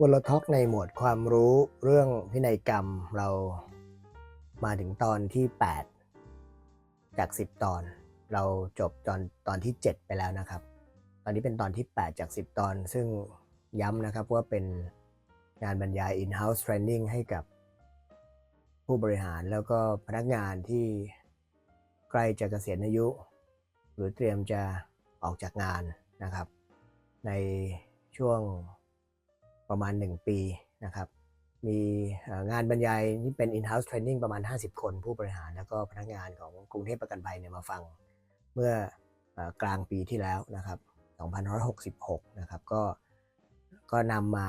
วลท็อกในหมวดความรู้เรื่องพินัยกรรมเรามาถึงตอนที่ 8 จาก 10 ตอน เราจบตอนตอนที่ 7 ไปแล้วนะครับ ตอนนี้เป็นตอนที่ 8 จาก 10 ตอน ซึ่งย้ำนะครับว่าเป็นงานบรรยาย in-house training ให้กับผู้บริหารแล้วก็พนักงานที่ใกล้จะเกษียณอายุ หรือเตรียมจะออกจากงานนะครับ ในช่วง ประมาณ 1 ปีนะครับมีงานบรรยายนี่เป็น in-house training ประมาณ 50 คนผู้บริหารแล้วก็พนักงานของกรุงเทพประกันภัยเนี่ยมาฟังเมื่ออกลางปีที่แล้วนะครับ2566 นะครับ ก็ก็นำมา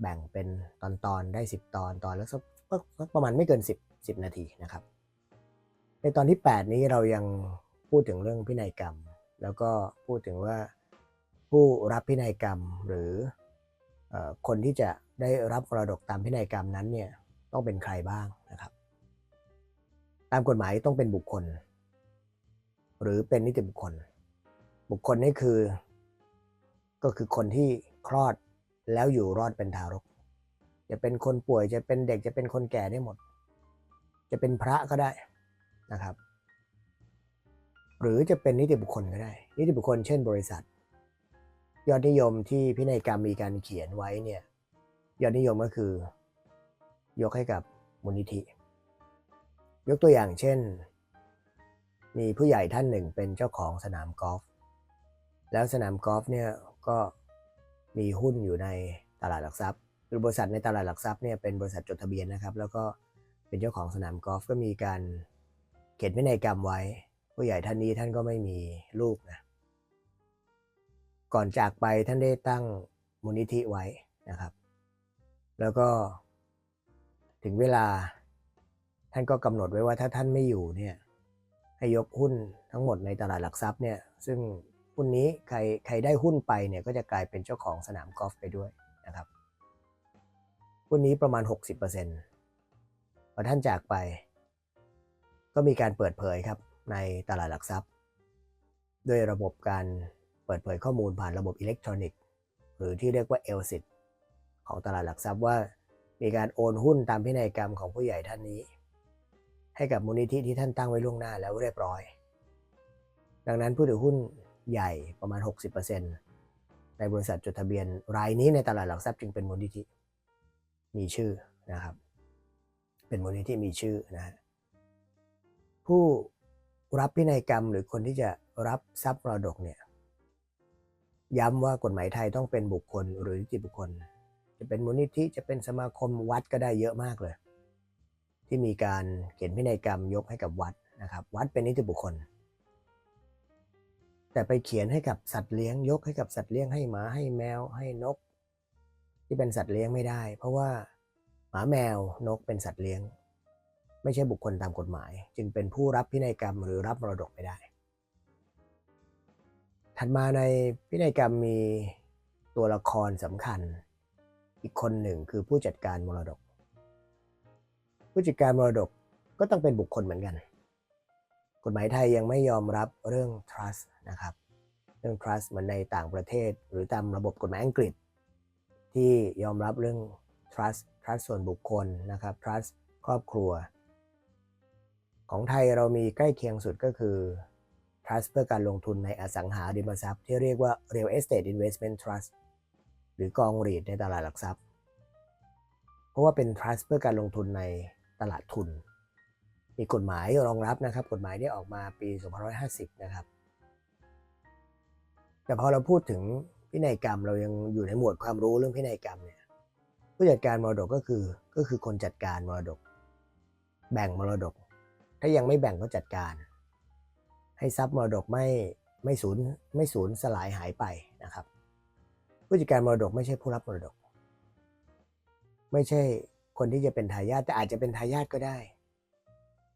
แบ่งเป็นตอนตอนๆได้ 10 ตอนตอนแล้วสักประมาณไม่เกิน 10 10 นาทีนะครับ ในตอนที่ 8 นี้เรายังพูดถึงเรื่องพินัยกรรม แล้วก็พูดถึงว่าผู้รับพินัยกรรมหรือ คนที่จะได้รับมรดกตามพินัยกรรมนั้นเนี่ยต้องเป็นใครบ้างนะครับ ตามกฎหมายต้องเป็นบุคคล หรือเป็นนิติบุคคล บุคคลนี่คือ ก็คือคนที่คลอดแล้วอยู่รอดเป็นทารก จะเป็นคนป่วยจะเป็นเด็กจะเป็นคนแก่ได้หมด จะเป็นพระก็ได้นะครับ หรือจะเป็นนิติบุคคลก็ได้ นิติบุคคลเช่นบริษัท ยอดนิยมที่พินัยกรรมมีการเขียนไว้เนี่ยยอดนิยมก็คือ ยกให้กับมูลนิธิ ยกตัวอย่างเช่น มีผู้ใหญ่ท่านหนึ่งเป็นเจ้าของสนามกอล์ฟแล้วสนามกอล์ฟเนี่ยก็มีหุ้นอยู่ในตลาดหลักทรัพย์หรือบริษัทในตลาดหลักทรัพย์เนี่ยเป็นบริษัทจดทะเบียนนะครับ แล้วก็เป็นเจ้าของสนามกอล์ฟก็มีการเขียนพินัยกรรมไว้ ผู้ใหญ่ท่านนี้ท่านก็ไม่มีลูกนะ ก่อนจากไปท่านได้ตั้งมูลนิธิไว้นะครับ แล้วก็ถึงเวลาท่านก็กำหนดไว้ว่าถ้าท่านไม่อยู่เนี่ยให้ยกหุ้นทั้งหมดในตลาดหลักทรัพย์เนี่ยซึ่งหุ้นนี้ใครใครได้หุ้นไปเนี่ยก็จะกลายเป็นเจ้าของสนามกอล์ฟไปด้วยนะครับหุ้นนี้ประมาณ 60%พอท่านจากไป ก็มีการเปิดเผยครับในตลาดหลักทรัพย์ ด้วยระบบการ เปิดเผยข้อมูลผ่านระบบอิเล็กทรอนิกส์หรือที่เรียกว่า LSIT ของตลาดหลักทรัพย์ว่า มีการโอนหุ้นตามพินัยกรรมของผู้ใหญ่ท่านนี้ ให้กับมูลนิธิที่ท่านตั้งไว้ล่วงหน้าแล้วเรียบร้อย ดังนั้นผู้ถือหุ้นใหญ่ประมาณ 60%ในบริษัทจดทะเบียนรายนี้ในตลาดหลักทรัพย์จึงเป็นมูลนิธิ มีชื่อนะครับ เป็นมูลนิธิมีชื่อนะฮะผู้รับพินัยกรรมหรือคนที่จะรับทรัพย์มรดกเนี่ย ย้ำว่ากฎหมายไทยต้องเป็นบุคคลหรือนิติบุคคล จะเป็นมูลนิธิจะเป็นสมาคมวัดก็ได้เยอะมากเลย ที่มีการเขียนพินัยกรรมยกให้กับวัดนะครับ วัดเป็นนิติบุคคล แต่ไปเขียนให้กับสัตว์เลี้ยงยกให้กับสัตว์เลี้ยงให้หมาให้แมวให้นก ที่เป็นสัตว์เลี้ยงไม่ได้ เพราะว่าหมาแมวนกเป็นสัตว์เลี้ยง ไม่ใช่บุคคลตามกฎหมาย จึงเป็นผู้รับพินัยกรรมหรือรับมรดกไม่ได้ ถัดมาในพินัยกรรมมีตัวละครสำคัญ อีกคนหนึ่งคือผู้จัดการมรดก ผู้จัดการมรดกก็ต้องเป็นบุคคลเหมือนกัน กฎหมายไทยยังไม่ยอมรับเรื่อง trust นะครับ เรื่อง trust เหมือนในต่างประเทศ หรือตามระบบกฎหมายอังกฤษ ที่ยอมรับเรื่อง trust trust ส่วนบุคคลนะครับ trust ครอบครัว ของไทยเรามีใกล้เคียงสุดก็คือ trust เพื่อการลงทุนในอสังหาริมทรัพย์ที่เรียกว่า real estate investment trust หรือกองรีดในตลาดหลักทรัพย์ เพราะว่าเป็น trust เพื่อการลงทุนในตลาดทุน มีกฎหมายรองรับนะครับ กฎหมายที่ออกมาปี2550 นะครับ แต่พอเราพูดถึงพินัยกรรมเรายังอยู่ในหมวดความรู้เรื่องพินัยกรรมเนี่ยผู้จัดการมรดกก็คือก็คือคนจัดการมรดก แบ่งมรดก ถ้ายังไม่แบ่งก็จัดการ ให้ทรัพย์มรดกไม่ไม่สูญไม่สูญสลายหายไปนะครับ ผู้จัดการมรดกไม่ใช่ผู้รับมรดก ไม่ใช่คนที่จะเป็นทายาทแต่อาจจะเป็นทายาทก็ได้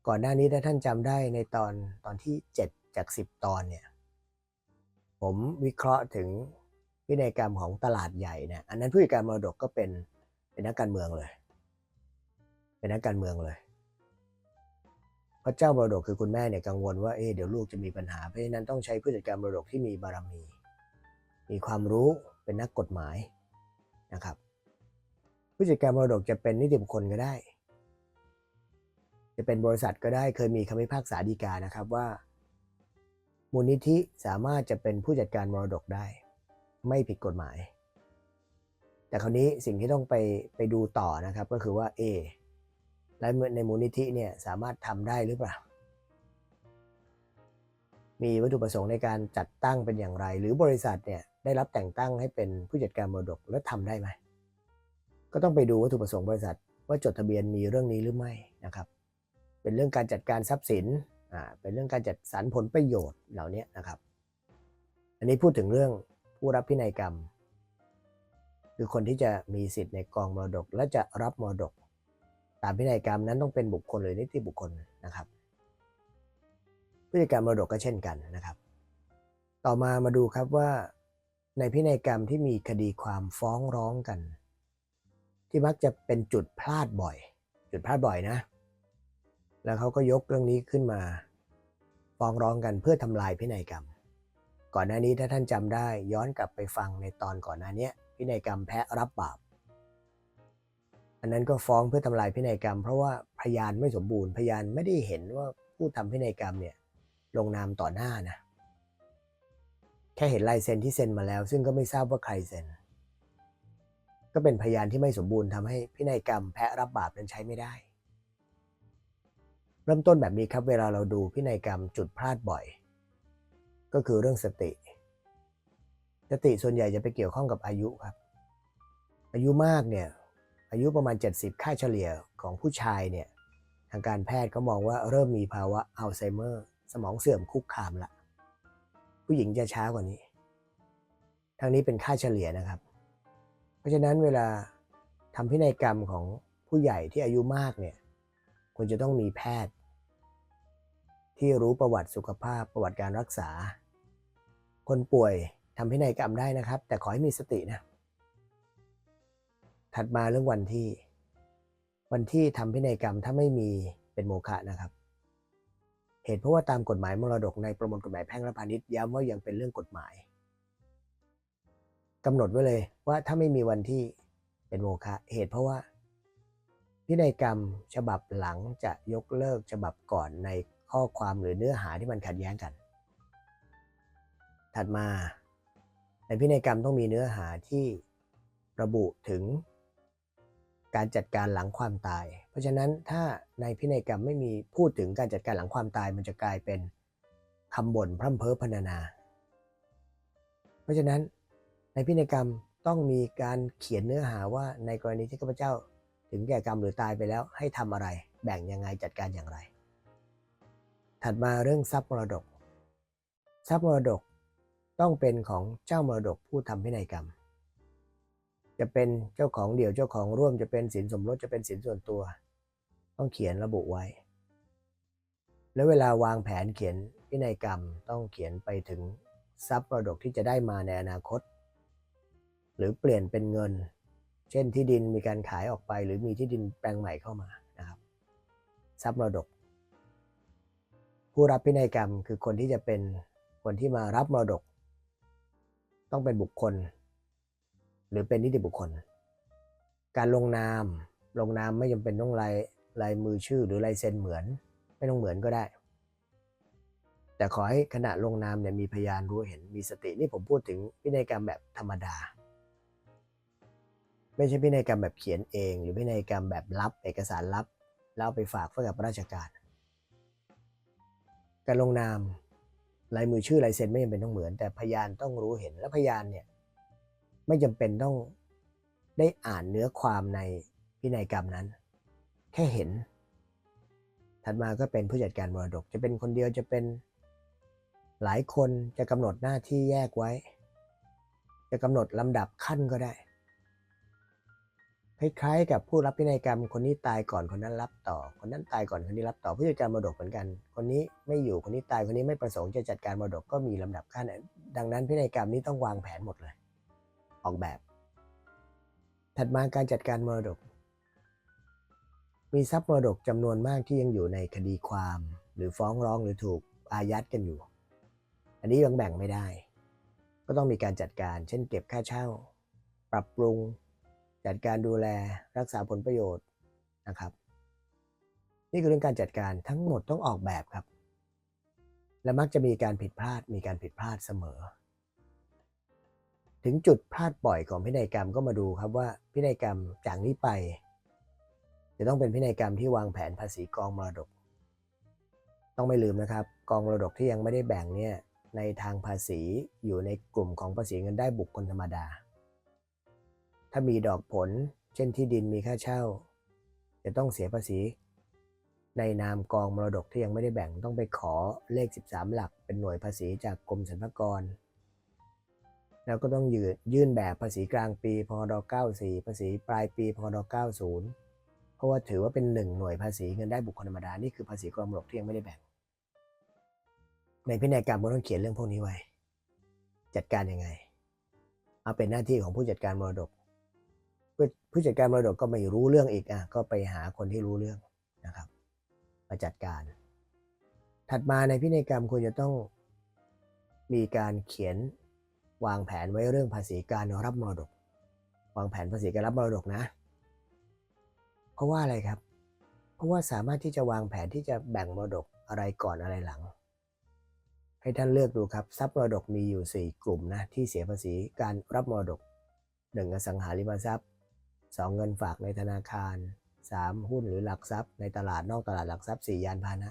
ก่อนหน้านี้ถ้าท่านจำได้ในตอนตอนที่ 7 จาก 10 ตอนเนี่ยผมวิเคราะห์ถึงพินัยกรรมของตลาดใหญ่นี่ยอันนั้นผู้จัดการมรดกก็เป็นเป็นนักการเมืองเลย เป็นนักการเมืองเลย พระเจ้ามรดกคือคุณแม่เนี่ยกังวลว่าเอ๊เดี๋ยวลูกจะมีปัญหาเพราะฉะนั้นต้องใช้ผู้จัดการมรดกที่มีบารมี มีความรู้เป็นนักกฎหมายนะครับ ผู้จัดการมรดกจะเป็นนิติบุคคลก็ได้ จะเป็นบริษัทก็ได้เคยมีคำพิพากษาฎีกานะครับว่า มูลนิธิสามารถจะเป็นผู้จัดการมรดกได้ ไม่ผิดกฎหมาย แต่คราวนี้สิ่งที่ต้องไปไปดูต่อนะครับก็คือว่าเอ และในมูลนิธิเนี่ยสามารถทำได้หรือเปล่า มีวัตถุประสงค์ในการจัดตั้งเป็นอย่างไร หรือบริษัทเนี่ยได้รับแต่งตั้งให้เป็นผู้จัดการมรดกแล้วทำได้ไหม ก็ต้องไปดูวัตถุประสงค์บริษัท ว่าจดทะเบียนมีเรื่องนี้หรือไม่นะครับ เป็นเรื่องการจัดการทรัพย์สินอ่าเป็นเรื่องการจัดสรรผลประโยชน์เหล่านี้นะครับ อันนี้พูดถึงเรื่องผู้รับพินัยกรรม คือคนที่จะมีสิทธิ์ในกองมรดกและจะรับมรดก ตามพินัยกรรมนั้นต้องเป็นบุคคลหรือนิติบุคคลนะครับผู้จัดการมรดกก็เช่นกันนะครับ ต่อมามาดูครับว่าในพินัยกรรมที่มีคดีความฟ้องร้องกัน ที่มักจะเป็นจุดพลาดบ่อย จุดพลาดบ่อยนะ แล้วเขาก็ยกเรื่องนี้ขึ้นมา ฟ้องร้องกันเพื่อทำลายพินัยกรรม ก่อนหน้านี้ถ้าท่านจำได้ย้อนกลับไปฟังในตอนก่อนหน้านี้พินัยกรรมแพ้รับบาป อันนั้นก็ฟ้องเพื่อทำลายพินัยกรรม เพราะว่าพยานไม่สมบูรณ์พยานไม่ได้เห็นว่าผู้ทำพินัยกรรมเนี่ยลงนามต่อหน้านะแค่เห็นลายเซ็นที่เซ็นมาแล้ว ซึ่งก็ไม่ทราบว่าใครเซ็น ก็เป็นพยานที่ไม่สมบูรณ์ทำให้พินัยกรรมแพ้รับบาปนั้นใช้ไม่ได้ เริ่มต้นแบบนี้ครับเวลาเราดูพินัยกรรมจุดพลาดบ่อย ก็คือเรื่องสติ สติส่วนใหญ่จะไปเกี่ยวข้องกับอายุครับ อายุมากเนี่ย อายุประมาณ 70 ค่าเฉลี่ยของผู้ชายเนี่ยทางการแพทย์เขามองว่าเริ่มมีภาวะอัลไซเมอร์ สมองเสื่อมคุกคามละ ผู้หญิงจะช้ากว่านี้ทางนี้เป็นค่าเฉลี่ยนะครับ เพราะฉะนั้นเวลาทำพินัยกรรมของผู้ใหญ่ที่อายุมากเนี่ยควรจะต้องมีแพทย์ ที่รู้ประวัติสุขภาพประวัติการรักษา คนป่วยทำพินัยกรรมได้นะครับ แต่ขอให้มีสตินะ ถัดมาเรื่องวันที่ วันที่ทำพินัยกรรมถ้าไม่มีเป็นโมฆะนะครับ เหตุเพราะว่าตามกฎหมายมรดกในประมวลกฎหมายแพ่งและพาณิชย์ย้ำว่ายังเป็นเรื่องกฎหมายกำหนดไว้เลยว่าถ้าไม่มีวันที่เป็นโมฆะเหตุเพราะว่า พินัยกรรมฉบับหลังจะยกเลิกฉบับก่อนในข้อความหรือเนื้อหาที่มันขัดแย้งกัน ถัดมาในพินัยกรรมต้องมีเนื้อหาที่ระบุถึง การจัดการหลังความตาย เพราะฉะนั้นถ้าในพินัยกรรมไม่มีพูดถึงการจัดการหลังความตายมันจะกลายเป็นคำบ่นพร่ำเพ้อพรรณนา เพราะฉะนั้นในพินัยกรรมต้องมีการเขียนเนื้อหาว่าในกรณีที่ข้าพเจ้า ถึงแก่กรรมหรือตายไปแล้วให้ทำอะไร แบ่งยังไงจัดการอย่างไร ถัดมาเรื่องทรัพย์มรดก ทรัพย์มรดกต้องเป็นของเจ้ามรดกผู้ทำพินัยกรรม จะเป็นเจ้าของเดี่ยวเจ้าของร่วมจะเป็นสินสมรสจะเป็นสินส่วนตัว ต้องเขียนระบุไว้ แล้วเวลาวางแผนเขียนพินัยกรรมต้องเขียนไปถึงทรัพย์มรดกที่จะได้มาในอนาคต หรือเปลี่ยนเป็นเงิน เช่นที่ดินมีการขายออกไป หรือมีที่ดินแปลงใหม่เข้ามานะครับ ทรัพย์มรดก ผู้รับพินัยกรรมคือคนที่จะเป็นคนที่มารับมรดก ต้องเป็นบุคคล หรือเป็นนิติบุคคล การลงนาม ลงนามไม่จำเป็นต้องลายลายมือชื่อหรือลายเซ็นเหมือน ไม่ต้องเหมือนก็ได้ แต่ขอให้ขณะลงนามเนี่ยมีพยานรู้เห็นมีสตินี่ผมพูดถึงพินัยกรรมแบบธรรมดา ไม่ใช่พินัยกรรมแบบเขียนเอง หรือพินัยกรรมแบบลับ เอกสารลับแล้วไปฝากไว้กับราชการ การลงนามลายมือชื่อลายเซ็นไม่จำเป็นต้องเหมือน แต่พยานต้องรู้เห็นและพยานเนี่ย ไม่จำเป็นต้องได้อ่านเนื้อความในพินัยกรรมนั้น แค่เห็น ถัดมาก็เป็นผู้จัดการมรดก จะเป็นคนเดียวจะเป็นหลายคนจะกำหนดหน้าที่แยกไว้ จะกำหนดลำดับขั้นก็ได้ คล้ายๆ กับผู้รับพินัยกรรม คนนี้ตายก่อนคนนั้นรับต่อ คนนั้นตายก่อนคนนี้รับต่อผู้จัดการมรดกเหมือนกัน คนนี้ไม่อยู่คนนี้ตายคนนี้ไม่ประสงค์จะจัดการมรดกก็มีลำดับขั้น ดังนั้นพินัยกรรมนี้ต้องวางแผนหมดเลย ออกแบบ ถัดมาการจัดการมรดก มีทรัพย์มรดกจำนวนมากที่ยังอยู่ในคดีความ หรือฟ้องร้องหรือถูกอายัดกันอยู่ อันนี้ยังแบ่งไม่ได้ ก็ต้องมีการจัดการ เช่นเก็บค่าเช่า ปรับปรุง จัดการดูแลรักษาผลประโยชน์นะครับนี่คือเรื่องการจัดการทั้งหมดต้องออกแบบครับ และมักจะมีการผิดพลาดมีการผิดพลาดเสมอ ถึงจุดพลาดบ่อยของพินัยกรรมก็มาดูครับว่าพินัยกรรมจากนี้ไป จะต้องเป็นพินัยกรรมที่วางแผนภาษีกองมรดก ต้องไม่ลืมนะครับ กองมรดกที่ยังไม่ได้แบ่งเนี่ยในทางภาษีอยู่ในกลุ่มของภาษีเงินได้บุคคลธรรมดา ถ้ามีดอกผล เช่นที่ดินมีค่าเช่า จะต้องเสียภาษี ในนามกองมรดกที่ยังไม่ได้แบ่งต้องไปขอเลข 13 หลัก เป็นหน่วยภาษีจากกรมสรรพากร แล้วก็ต้องยืนยื่นแบบภาษีกลางปีพด94 ภาษีปลายปีพด90 เพราะว่าถือว่าเป็นหนึ่งหน่วยภาษีเงินได้บุคคลธรรมดา นี่คือภาษีกองมรดกที่ยังไม่ได้แบ่ง ในพินัยกรรมก็ต้องเขียนเรื่องพวกนี้ไว้ จัดการยังไง เอาเป็นหน้าที่ของผู้จัดการมรดก ผู้จัดการมรดกก็ไม่รู้เรื่องอีกอะก็ไปหาคนที่รู้เรื่องนะครับ มาจัดการ ถัดมาในพินัยกรรมควรจะต้องมีการเขียน วางแผนไว้เรื่องภาษีการรับมรดก วางแผนภาษีการรับมรดกนะ เพราะว่าอะไรครับ เพราะว่าสามารถที่จะวางแผนที่จะแบ่งมรดกอะไรก่อนอะไรหลัง ให้ท่านเลือกดูครับทรัพย์มรดกมีอยู่ 4 กลุ่มนะที่เสียภาษีการรับมรดก 1. อสังหาริมทรัพย์ 2. เงินฝากในธนาคาร 3. หุ้นหรือหลักทรัพย์ในตลาดนอกตลาดหลักทรัพย์ 4 ยานพาหนะ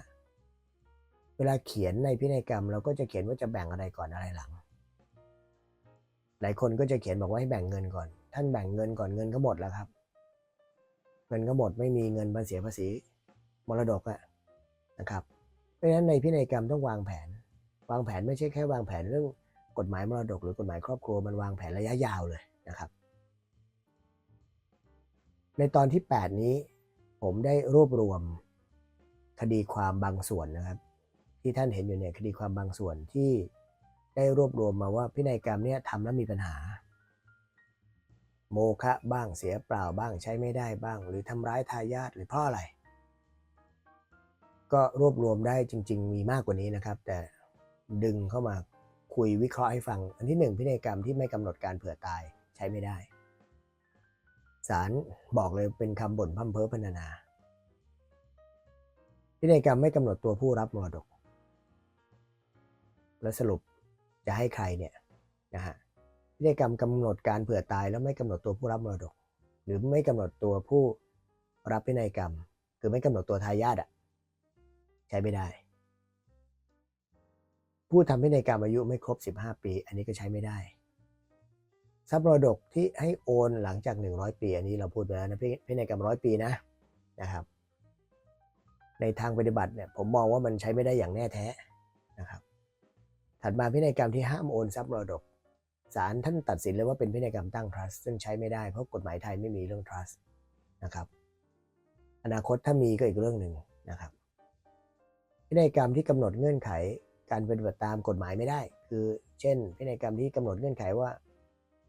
เวลาเขียนในพินัยกรรมเราก็จะเขียนว่าจะแบ่งอะไรก่อนอะไรหลัง หลายคนก็จะเขียนบอกว่าให้แบ่งเงินก่อน ท่านแบ่งเงินก่อนเงินก็หมดแล้วครับ เงินก็หมดไม่มีเงินมาเสียภาษีมรดกอะนะครับ เพราะฉะนั้นในพินัยกรรมต้องวางแผน วางแผนไม่ใช่แค่วางแผนเรื่องกฎหมายมรดก หรือกฎหมายครอบครัวมันวางแผนระยะยาวเลยนะครับ ในตอนที่ 8 นี้ผมได้รวบรวมคดีความบางส่วนนะครับ ที่ท่านเห็นอยู่เนี่ยคดีความบางส่วนที่ ได้รวบรวมมาว่าพินัยกรรมเนี่ยทำแล้วมีปัญหา โมฆะบ้างเสียเปล่าบ้างใช้ไม่ได้บ้าง หรือทำร้ายทายาทหรือเพราะอะไร ก็รวบรวมได้จริง ๆ มีมากกว่านี้นะครับ แต่ดึงเข้ามาคุยวิเคราะห์ให้ฟัง อันที่หนึ่งพินัยกรรมที่ไม่กำหนดการเผื่อตายใช้ไม่ได้ศาลบอกเลยเป็นคำบ่นพั่มเพ้อพรรณนา พินัยกรรมไม่กำหนดตัวผู้รับมรดก แล้วสรุป จะให้ใครเนี่ยนะฮะพินัยกรรมกำหนดการเผื่อตายแล้วไม่กำหนดตัวผู้รับมรดก หรือไม่กำหนดตัวผู้รับพินัยกรรม คือไม่กำหนดตัวทายาทอะใช้ไม่ได้ ผู้ทำพินัยกรรมอายุไม่ครบ 15 ปี อันนี้ก็ใช้ไม่ได้ทรัพย์มรดกที่ให้โอนหลังจาก 100 ปี อันนี้เราพูดไปแล้วนะพิพินัยกรรมร้อยปีนะนะครับในทางปฏิบัติเนี่ยผมมองว่ามันใช้ไม่ได้อย่างแน่แท้นะครับ ถัดมาพินัยกรรมที่ห้ามโอนทรัพย์มรดกศาลท่านตัดสินเลยว่าเป็นพินัยกรรมตั้ง trust ซึ่งใช้ไม่ได้เพราะกฎหมายไทยไม่มีเรื่อง trust นะครับ อนาคตถ้ามีก็อีกเรื่องหนึ่งนะครับ พินัยกรรมที่กำหนดเงื่อนไขการปฏิบัติตามกฎหมายไม่ได้ คือเช่น พินัยกรรมที่กำหนดเงื่อนไขว่า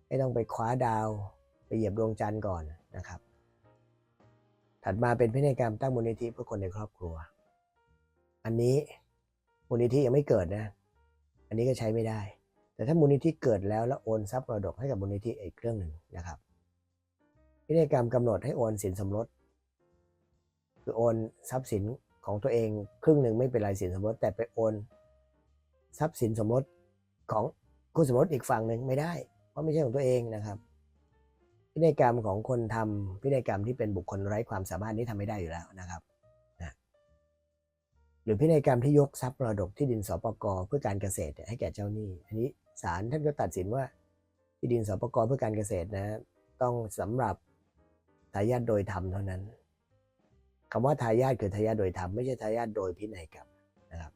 ไม่ต้องไปคว้าดาวไปเหยียบดวงจันทร์ก่อนนะครับ ถัดมาเป็นพินัยกรรมตั้งมูลนิธิเพื่อคนในครอบครัว อันนี้มูลนิธิยังไม่เกิดนะ อันนี้ก็ใช้ไม่ได้ แต่ถ้ามูลนิธิเกิดแล้วแล้วโอนทรัพย์มรดกให้กับมูลนิธิอีกเรื่องหนึ่งนะครับ พินัยกรรมกำหนดให้โอนสินสมรสคือโอนทรัพย์สินของตัวเองครึ่งหนึ่งไม่เป็นไรสินสมรสแต่ไปโอน ทรัพย์สินสมรสของคู่สมรสอีกฝั่งหนึ่งไม่ได้ เพราะไม่ใช่ของตัวเองนะครับ พินัยกรรมของคนทำพินัยกรรมที่เป็นบุคคลไร้ความสามารถนี้ทำไม่ได้อยู่แล้วนะครับ หรือพินัยกรรมที่ยกทรัพย์มรดกที่ดินสปกเพื่อการเกษตรให้แก่เจ้าหนี้ อันนี้ศาลท่านก็ตัดสินว่าที่ดินสปกเพื่อการเกษตรนะ ต้องสำหรับทายาทโดยธรรมเท่านั้นคำว่าทายาทคือทายาทโดยธรรมไม่ใช่ทายาทโดยพินัยกรรมนะครับ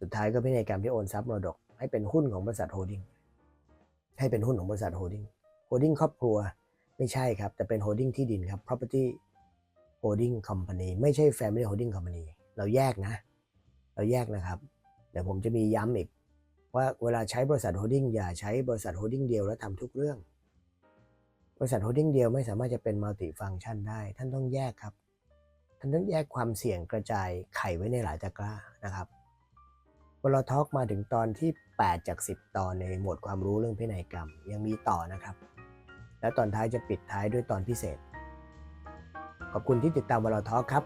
สุดท้ายก็พินัยกรรมที่โอนทรัพย์มรดก ให้เป็นหุ้นของบริษัทโฮลดิ้งให้เป็นหุ้นของบริษัทโฮลดิ้งโฮลดิ้งครอบครัวไม่ใช่ครับ แต่เป็นโฮลดิ้งที่ดินครับ property holding company ไม่ใช่ family holding company เราแยกนะ เราแยกนะครับ เดี๋ยวผมจะมีย้ำอีก ว่าเวลาใช้บริษัทโฮลดิ้งอย่าใช้บริษัทโฮลดิ้งเดียวแล้วทำทุกเรื่อง บริษัทโฮลดิ้งเดียวไม่สามารถจะเป็นมัลติฟัง c t ชันได้ ท่านต้องแยกครับ ท่านต้องแยกความเสี่ยงกระจายไข่ไว้ในหลายตะกร้านะครับวลาทอกมาถึงตอนที่ 8 จาก 10 ตอนในหมวดความรู้เรื่องพินัยกรรมยังมีต่อนะครับ แล้วตอนท้ายจะปิดท้ายด้วยตอนพิเศษ ขอบคุณที่ติดตามวลทอครับ